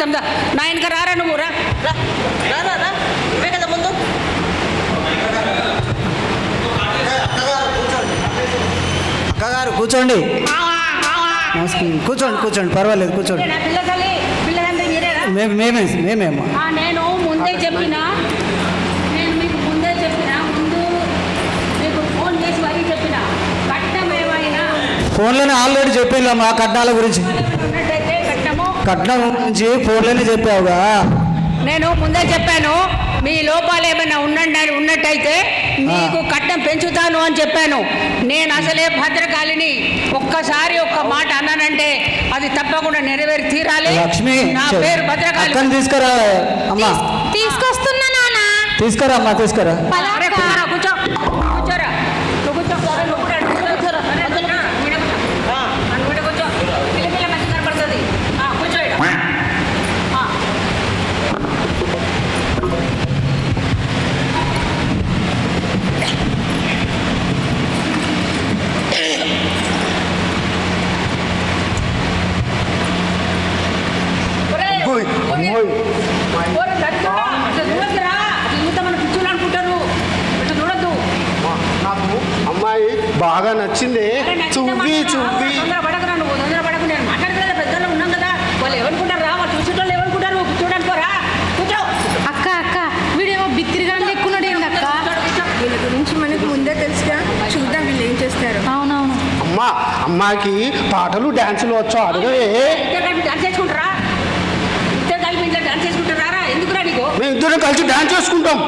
నా వెనక రారా నువ్వు? రా. రా ఇవే కదా ముందు. అక్కగారు కూర్చోండి. కూర్చోండి. కూర్చోండి పర్వాలేదు కూర్చోండి. మేము మేమే మేమేమ్మా ఆ, నేను ముందే చెప్పిన. నేను మీకు ముందే చెప్పిన. ముందు మీకు ఫోన్ చేసి మరీ చెప్పిన. కట్నం ఏమైనా? ఫోన్లోనే ఆల్రెడీ చెప్పాను కట్నాల గురించి. కట్నం గురించి ఫోన్లోనే చెప్పావుగా. నేను ముందే చెప్పాను మీ లోపాలు ఏమైనా ఉండండి ఉన్నట్టయితే మీకు కట్నం పెంచుతాను అని చెప్పాను. నేను అసలే భద్రకాళిని ఒక్కసారి ఒక్క మాట అన్నానంటే అది తప్పకుండా నెరవేరి తీరాలి. లక్ష్మి నా పేరు భద్రకాళి. తీసుకురా. అమ్మా. తీసుకొస్తున్నా నాన్న. తీసుకురా అమ్మా తీసుకురా. ఏమనుకుంటారు చూడడానికి పోరా? కూర్చో. అక్క అక్క వీడేమో వీళ్ళ గురించి మనకు ముందే తెలుసుగా. చూద్దాం వీళ్ళు ఏం చేస్తారు. అవునవును. అమ్మ అమ్మాయికి పాటలు డాన్సులు వచ్చో? అడగవే ఇద్దరు కలిపి డాన్స్ చేసుకుంటారా ఇద్దరు కలిపి ఇంట్లో డాన్స్ చేసుకుంటారా రా ఎందుకురా నీకు మేము ఇద్దరం కలిసి డాన్స్ చేసుకుంటాం.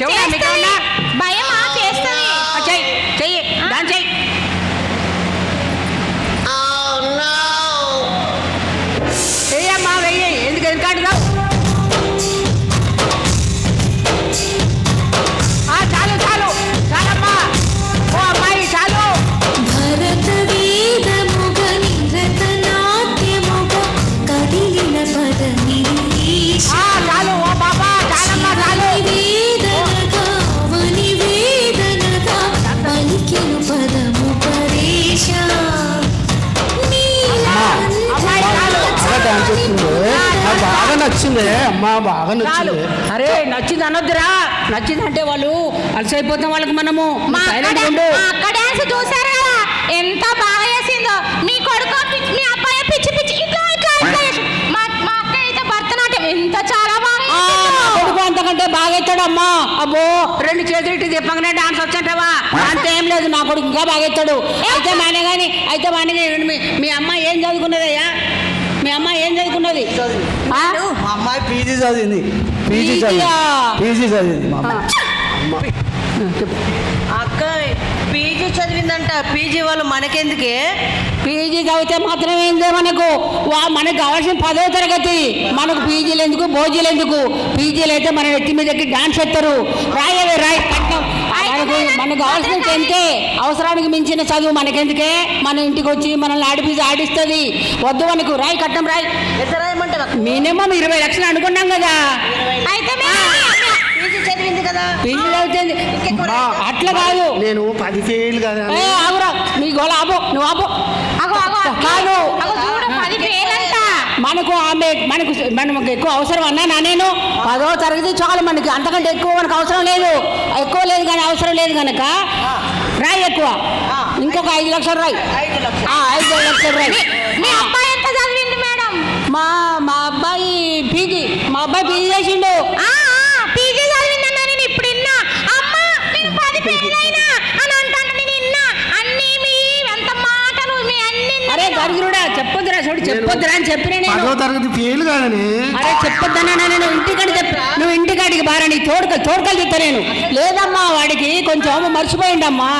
挑战！నాకు బాగా నచ్చింది అమ్మా బాగా నచ్చింది. అరే నచ్చింది అనొద్దురా. నచ్చిందంటే వాళ్ళు అలసైపోతాం వాళ్ళకి మనము. మా సైలెంట్ ఉండు. మా అక్క డాన్స్ చూసారు ఎంత బాగా చేసిందో. మీ కొడుకు మీ అబ్బాయి పిచ్చి పిచ్చి ఇట్లా ఇట్లా ఇట్లా చేసి మా మా అక్క అయితే భరతనాట్యం ఎంత చాలా బాగా కొడుకు అంతకంటే బాగా ఎత్తాడు అమ్మా. అబ్బో రెండు చేతులు ఇటు చెప్పగానే డాన్స్ వచ్చంటావా? అంత ఏం లేదు నా కొడుకు ఇంకా బాగా ఎత్తాడు. అయితే మానే కానీ అయితే మానే మీ మీ అమ్మ ఏం చదువుకున్నదయ్యా? మీ అమ్మ ఏం చదువుకున్నది? మా అమ్మాయి పీజీ చదివింది. పీజీ చదివింది? పీజీ చదివింది మా అమ్మాయి. అక్క పీజీ చదివిందంట. పీజీ వాళ్ళు మనకెందుకే? పీజీ చదివితే మాత్రం ఏందో మనకు? వా మనకు కావాల్సిన పదవ తరగతి. మనకు పీజీలు ఎందుకు భోజీలు ఎందుకు? పీజీలు అయితే మన ఎత్తి మీదకి డాన్స్ ఎత్తారు. రాయవే రాయ్. మనకు కావాల్సిన టెన్తే అవసరానికి మించిన చదువు మనకెందుకే? మన ఇంటికి వచ్చి మనల్ని ఆడిపీజీ ఆడిస్తుంది. వద్దు మనకు రాయి కట్నం రాయి. మినిమం ఇరవై లక్షలు అనుకున్నాం కదా. పీజీ అట్లా కాదు. నేను పది ఫెయిల్ కదా. ఆగురా. నీ నువ్వు అగో కాదు. మనకు ఆమె మనకు మనకు ఎక్కువ అవసరం అన్నా నేను. పదో తరగతి చాలు మనకి అంతకంటే ఎక్కువ మనకు అవసరం లేదు. ఎక్కువ లేదు కానీ అవసరం లేదు కనుక రాయి ఎక్కువ. ఇంకొక ఐదు లక్షలు రాయి. ఐదు లక్షలు. ఆ, ఐదు లక్షలు రాయి. మీ అబ్బాయి ఎంత చదివింది మేడం? మా మా అబ్బాయి పీజీ మా అబ్బాయి పీజీ చేసిండు ఆ, ఆ, పీజీ చదివిందన్నా నేను ఇప్పుడు విన్నా అమ్మా నేను పది పెళ్ళైనా అని అంటాను నేను విన్నా అన్ని మీ ఎంత మాటలు మీ అన్ని అరే దరిద్రుడా చెప్పొద్దురా అని చెప్పిన నేను. పదో తరగతి ఫెయిల్ కాదని. అరే చెప్పొద్దన్నా నేను ఇంటికాడ చెప్ప నువ్వు ఇంటికాడికి బారా నీ తోడుకలు తోడుకలు చెప్తా నేను. లేదమ్మా వాడికి కొంచెం మర్చిపోయిండమ్మా